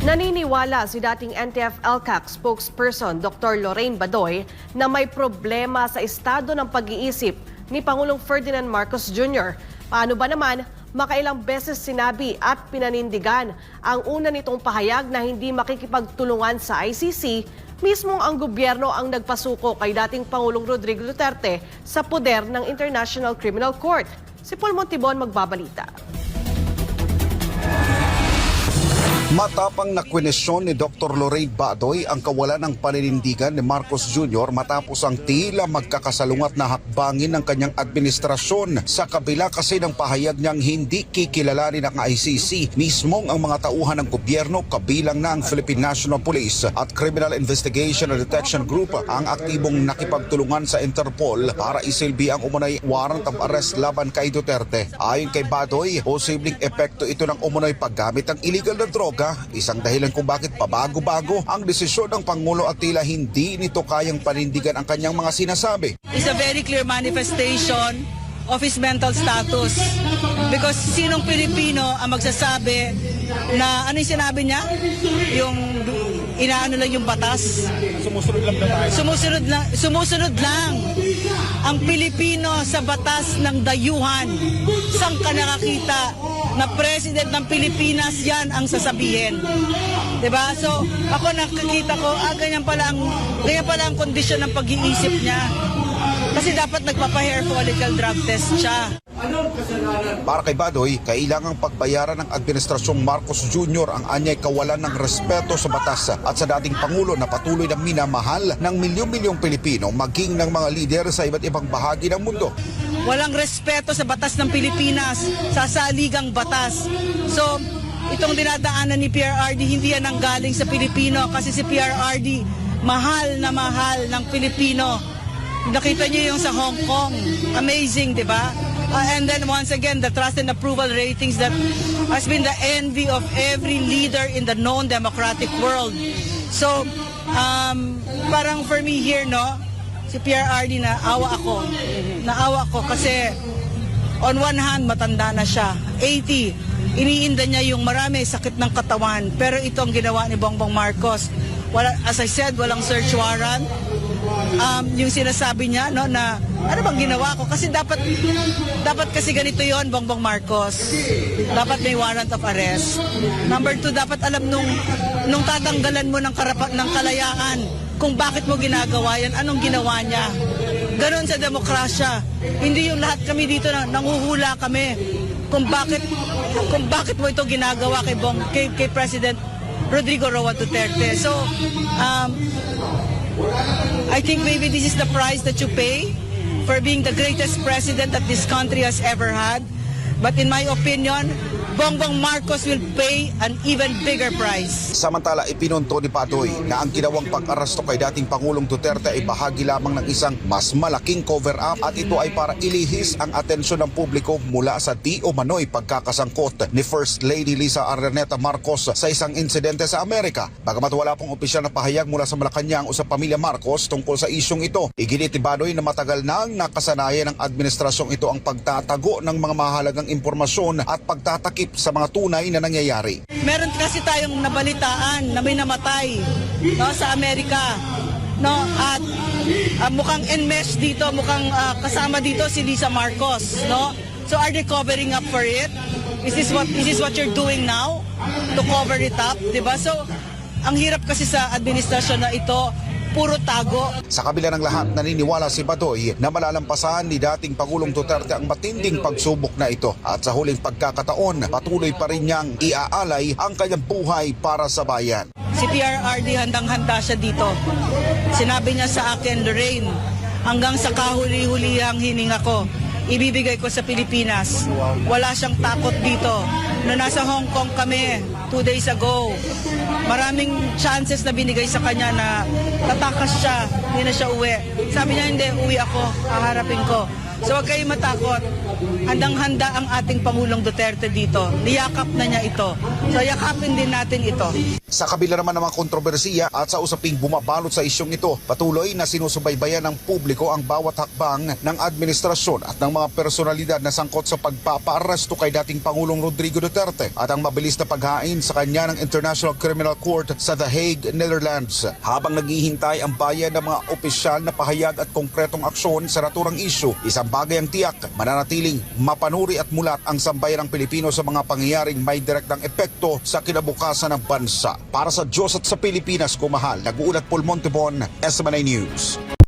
Naniniwala si dating NTF-ELCAC spokesperson Dr. Lorraine Badoy na may problema sa estado ng pag-iisip ni Pangulong Ferdinand Marcos Jr. Paano ba naman makailang beses sinabi at pinanindigan ang una nitong pahayag na hindi makikipagtulungan sa ICC, mismong ang gobyerno ang nagpasuko kay dating Pangulong Rodrigo Duterte sa poder ng International Criminal Court. Si Paul Montibon magbabalita. Matapang na kwenesyon ni Dr. Lorraine Badoy ang kawalan ng paninindigan ni Marcos Jr. matapos ang tila magkakasalungat na hakbangin ng kanyang administrasyon sa kabila kasi ng pahayag niyang hindi kikilalanin ng ICC mismong ang mga tauhan ng gobyerno kabilang na ang Philippine National Police at Criminal Investigation and Detection Group ang aktibong nakipagtulungan sa Interpol para isilbi ang umunay warrant of arrest laban kay Duterte. Ayon kay Badoy, posibleng epekto ito ng umunoy paggamit ng illegal na droga, isang dahilan kung bakit pabago-bago ang desisyon ng Pangulo at tila hindi nito kayang panindigan ang kanyang mga sinasabi. is a very clear manifestation of his mental status. Because sinong Pilipino ang magsasabi na ano yung sinabi niya? Yung inaano lang yung batas. Sumusunod lang Sumusunod lang. Sumusunod lang. Ang Pilipino sa batas ng dayuhan. Saan ka nakakita na president ng Pilipinas yan ang sasabihin? ba? So, ako nakakita ko, ah, ganyan pala ang, ganyan pala ang kondisyon ng pag-iisip niya. Kasi dapat nagpapa-hair follicle drug test siya. Para kay Badoy, kailangang pagbayaran ng Administrasyong Marcos Jr. ang anyay kawalan ng respeto sa batas at sa dating Pangulo na patuloy na minamahal ng milyon-milyong Pilipino maging ng mga lider sa iba't ibang bahagi ng mundo. Walang respeto sa batas ng Pilipinas, sa saligang batas. So, itong dinadaanan ni PRRD, hindi yan ang galing sa Pilipino kasi si PRRD, mahal na mahal ng Pilipino. Nakita niyo yung sa Hong Kong. Amazing, di ba? Uh, and then once again, the trust and approval ratings that has been the envy of every leader in the known democratic world. So, um, parang for me here, no, si PRRD na awa ako. Naawa ako kasi on one hand, matanda na siya. 80. Iniinda niya yung marami sakit ng katawan. Pero ito ang ginawa ni Bongbong Marcos. Wala, as I said, walang search warrant. Um, yung sinasabi niya no na ano bang ginawa ko kasi dapat dapat kasi ganito yon Bongbong Marcos dapat may warrant of arrest number two dapat alam nung nung tatanggalan mo ng karapat ng kalayaan kung bakit mo ginagawa yan anong ginawa niya? Ganon sa demokrasya. Hindi yung lahat kami dito na nanguhula kami. Kung bakit kung bakit mo ito ginagawa kay Bong kay, kay President Rodrigo Roa Duterte. So um, I think maybe this is the price that you pay for being the greatest president that this country has ever had. But in my opinion, Bongbong Marcos will pay an even bigger price. Samantala, ipinunto ni Badoy na ang ginawang pag-arasto kay dating Pangulong Duterte ay bahagi lamang ng isang mas malaking cover-up at ito ay para ilihis ang atensyon ng publiko mula sa di o manoy pagkakasangkot ni First Lady Lisa Araneta Marcos sa isang insidente sa Amerika. Bagamat wala pong opisyal na pahayag mula sa Malacanang o sa pamilya Marcos tungkol sa isyong ito, iginit ni Badoy na matagal nang nakasanayan ng administrasyong ito ang pagtatago ng mga mahalagang impormasyon at pagtatakip sa mga tunay na nangyayari. Meron kasi tayong nabalitaan na may namatay no, sa Amerika. No, at ah, mukhang enmesh dito, mukhang ah, kasama dito si Lisa Marcos, no? So are they covering up for it? Is this what is this what you're doing now to cover it up, 'di ba? So ang hirap kasi sa administrasyon na ito, puro tago. Sa kabila ng lahat, naniniwala si Badoy na malalampasan ni dating Pangulong Duterte ang matinding pagsubok na ito. At sa huling pagkakataon, patuloy pa rin niyang iaalay ang kanyang buhay para sa bayan. Si PRRD handang-handa siya dito. Sinabi niya sa akin, Lorraine, hanggang sa kahuli-hulihang hininga ko, ibibigay ko sa Pilipinas. Wala siyang takot dito. No nasa Hong Kong kami, two days ago, maraming chances na binigay sa kanya na tatakas siya, hindi na siya uwi. Sabi niya, hindi, uwi ako, haharapin ko. So huwag kayong matakot. Handang-handa ang ating Pangulong Duterte dito. Niyakap na niya ito. So yakapin din natin ito. Sa kabila naman ng mga kontrobersiya at sa usaping bumabalot sa isyong ito, patuloy na sinusubaybayan ng publiko ang bawat hakbang ng administrasyon at ng mga personalidad na sangkot sa pagpapaaresto kay dating Pangulong Rodrigo Duterte at ang mabilis na paghain sa kanya ng International Criminal Court sa The Hague, Netherlands. Habang naghihintay ang bayan ng mga opisyal na pahayag at konkretong aksyon sa naturang isyu, isang bagay ang tiyak, mananatiling mapanuri at mulat ang sambayan ng Pilipino sa mga pangyayaring may direktang epekto sa kinabukasan ng bansa. Para sa Diyos at sa Pilipinas, kumahal, nag-uulat Paul Montebon, SMNA News.